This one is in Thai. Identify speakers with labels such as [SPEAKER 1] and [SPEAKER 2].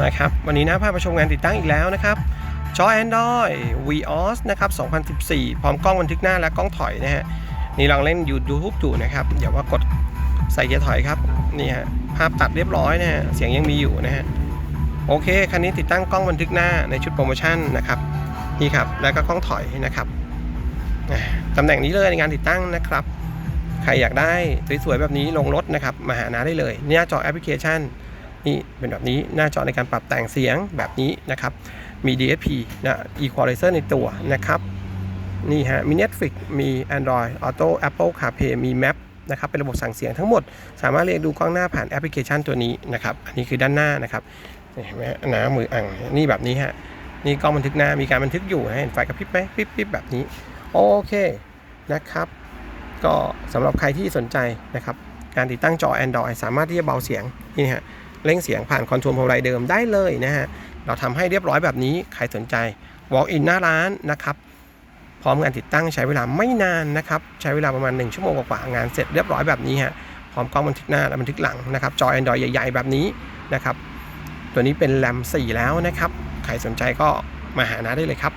[SPEAKER 1] มาครับ วันนี้นะพามาชมงานติดตั้งอีกแล้วนะครับจอ Android VOS นะครับ 2014 พร้อมกล้องบันทึกหน้าและกล้องถอยนะฮะ นี่ลองเล่น YouTube อยู่นะครับ เดี๋ยวว่ากดใส่เกียร์ถอยครับ นี่ฮะ ภาพตัดเรียบร้อยนะฮะ เสียงยังมีอยู่นะฮะ โอเค คันนี้ติดตั้งกล้องบันทึกหน้าในชุดโปรโมชั่นนะครับ นี่ครับ แล้วก็กล้องถอยนะครับตำแหน่งนี้เลยในงานติดตั้งนะครับ ใครอยากได้สวยๆแบบนี้ลงรถนะครับ มาหาน้าได้เลย หน้าจอแอปพลิเคชัน นี่เป็นแบบนี้หน้าจอในการปรับแต่งเสียงแบบนี้นะครับ มี DSP นะ Equalizer ในตัวนะครับ นี่ฮะ มี Netflix มี Android Auto Apple CarPlay มี Map นะครับเป็นระบบสั่งเสียงทั้งหมด สามารถเรียกดูกล้องหน้าผ่านแอปพลิเคชันตัวนี้นะครับ อันนี้คือด้านหน้านะครับนี่เห็นไหมฮะหน้ามืออ่างนี่แบบนี้ฮะ นี่กล้องบันทึกหน้ามีการบันทึกอยู่เห็นไฟกระพริบไหมปิ๊บปิ๊บแบบนี้ โอเคนะครับ ก็สำหรับใครที่สนใจนะครับ การติดตั้งจอ Android สามารถที่จะเบาเสียงนี่ฮะ เร่งเสียงผ่านคอนโทรลพวงมาลัยเดิมได้เลยนะฮะ เราทำให้เรียบร้อยแบบนี้ ใครสนใจ walk in หน้าร้านนะครับ พร้อมงานติดตั้งใช้เวลาไม่นานนะครับ ใช้เวลาประมาณ 1 ชั่วโมงกว่าๆงานเสร็จเรียบร้อยแบบนี้ฮะ พร้อมกล้องบันทึกหน้าและบันทึกหลังนะครับ จอ Android ใหญ่ๆ แบบนี้นะครับ ตัวนี้เป็นแรม4แล้วนะครับ ใครสนใจก็มาหาน้าได้เลยครับ